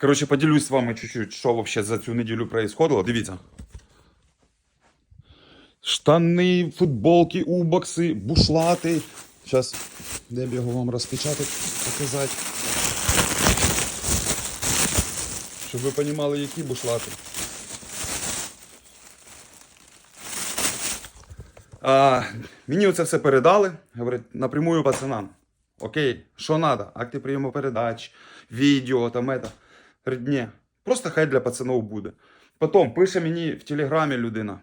Коротше, поділюсь з вами чуть-чуть, що вообще за цю неділю происходило. Дивіться. Штани, футболки, убокси, бушлати. Зараз, де б його вам розпечатати, показати. Щоб ви розуміли, які бушлати. А, мені це все передали. Говорять, напрямую пацанам. Окей, що треба? Акти прийому передач, відео, там это. Говорить, ні, просто хай для пацанов буде. Потім пише мені в телеграмі людина.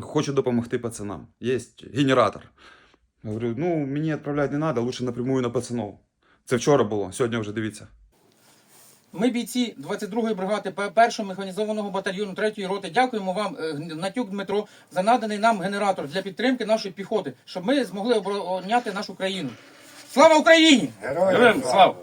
Хочу допомогти пацанам. Є генератор. Говорю, ну мені відправляти не треба, лучше напрямую на пацанов. Це вчора було, сьогодні вже дивіться. Ми бійці 22-ї бригади П- першого механізованого батальйону 3-ї роти. Дякуємо вам, е, Натюк Дмитро, за наданий нам генератор для підтримки нашої піхоти, щоб ми змогли обороняти нашу країну. Слава Україні! Героям слава!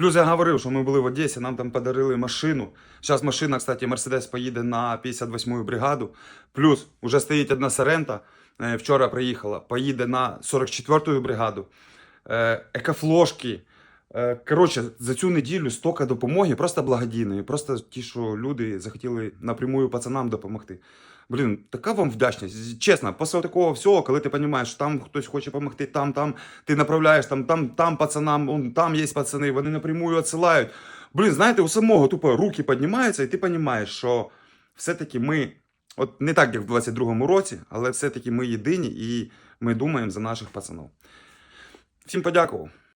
Плюс я говорив, що ми були в Одесі, нам там подарили машину. Зараз машина, кстати, Мерседес поїде на 58-ю бригаду. Плюс вже стоїть одна Сарента, е, вчора приїхала, поїде на 44-ю бригаду. екафлошки. Екофлошки. Е, Коротше, за цю неділю стільки допомоги, просто благодійної. Просто ті, що люди захотіли напрямую пацанам допомогти. Блін, така вам вдячність. Чесно, після такого всього, коли ти розумієш, що там хтось хоче допомогти, там, там, ти направляєш, там, там, там пацанам, он, там є пацани, вони напрямую відсилають. Блін, знаєте, у самого тупо руки піднімаються, і ти розумієш, що все-таки ми, от не так, як в 22-му році, але все-таки ми єдині і ми думаємо за наших пацанів. Всім подякував.